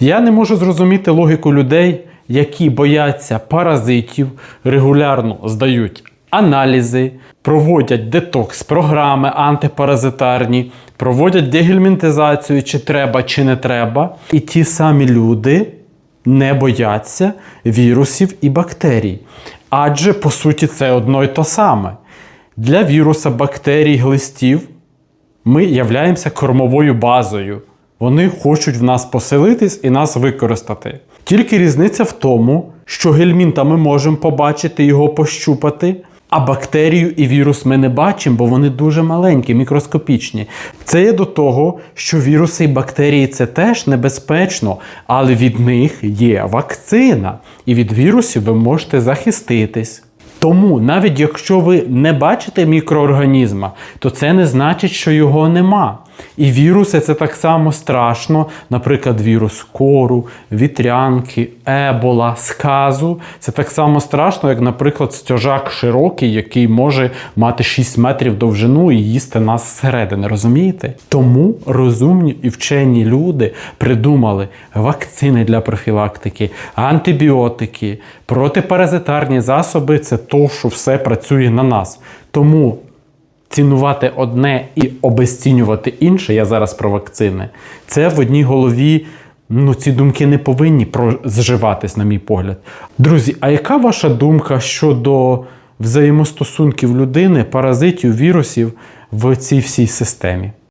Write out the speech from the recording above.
Я не можу зрозуміти логіку людей, які бояться паразитів, регулярно здають аналізи, проводять детокс, програми антипаразитарні, проводять дегельмінтизацію, чи треба, чи не треба. І ті самі люди не бояться вірусів і бактерій. Адже по суті це одно й то саме. Для віруса, бактерій, глистів ми являємося кормовою базою. Вони хочуть в нас поселитись і нас використати. Тільки різниця в тому, що гельмінта ми можемо побачити, його пощупати, а бактерію і вірус ми не бачимо, бо вони дуже маленькі, мікроскопічні. Це є до того, що віруси і бактерії це теж небезпечно, але від них є вакцина, і від вірусів ви можете захиститись. Тому, навіть якщо ви не бачите мікроорганізма, то це не значить, що його нема. І віруси це так само страшно, наприклад, вірус кору, вітрянки, ебола, сказу. Це так само страшно, як, наприклад, стяжак широкий, який може мати 6 метрів довжину і їсти нас зсередини. Розумієте? Тому розумні і вчені люди придумали вакцини для профілактики, антибіотики, протипаразитарні засоби це то, що все працює на нас. Тому цінувати одне і обезцінювати інше, я зараз про вакцини, це в одній голові. Ну, ці думки не повинні зживатись, на мій погляд. Друзі, а яка ваша думка щодо взаємостосунків людини, паразитів, вірусів в цій всій системі?